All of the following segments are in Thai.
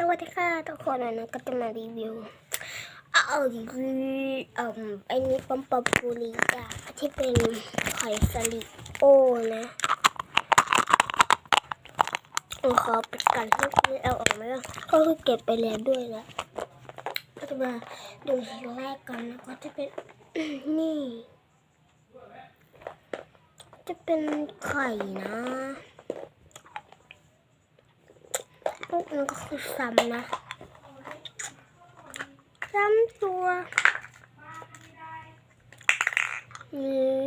สวัสดีค่ะทุกคนวันนี้ก็จะมารีวิวเอารีเอ่ออ้นี้ปัมปัมปูริกะที่เป็นหอยสลิดโอนะขอปิดกันเมื่อกี้เอาออกมาแล้วก็คือเก็บไปแล้วด้วยนะก็จะมาดูชิ้นแรกก่อนนะก็จะเป็นนี่ จะเป็นไข่นะ พ วกมันก็คือซ้ำนะ ซ้ำตัวนี่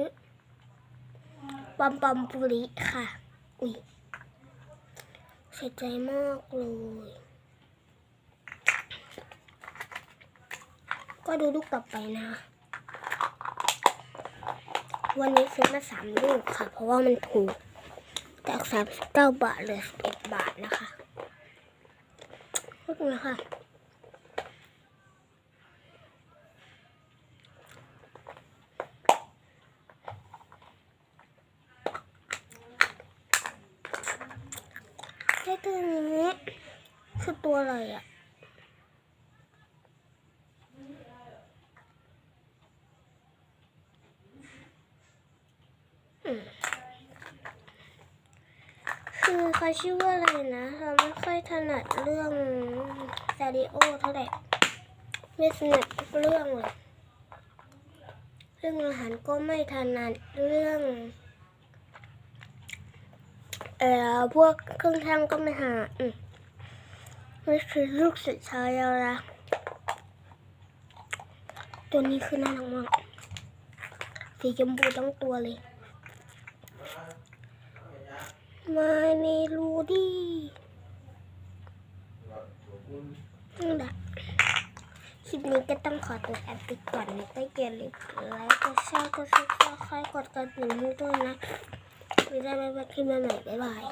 ปัมปัมปุริค่ะ อุ้ยเสียใจมากเลย ก็ดูลูกต่อไปนะ วันนี้ซื้อมาสามลูกค่ะ เพราะว่ามันถูกจากสามสิบเก้าบาทเหลยสิบเอ็ดบาทนะคะ ลูกนะคะไอ้ตัวนี้คือตัวอะไรอะ อืมคือ เขาชื่อว่าอะไรนะเราไม่ค่อยถนัดเรื่องซาริโอเท่าไหร่ไม่ถนัดทุกเรื่องเลยเรื่องอาหารก็ไม่ถนัดเรื่องเอ่อพวกเครื่องช่างก็ไม่ถนัดอืมนี่คือลูกสุดท้ายแล้วนะตัวนี้คือน่ารักมากสีชมพูทั้งตัวเลย มาเมลูดี้นั่นแหละคลิปนี้ก็ต้องขอตัวแอปปิดก่อนนะก็อย่าลืมกดไลค์กดแชร์กดซับสไครต์กดกระดิ่งให้ด้วยนะไม่ได้ไม่ว่าคลิปใหม่บ๊ายบาย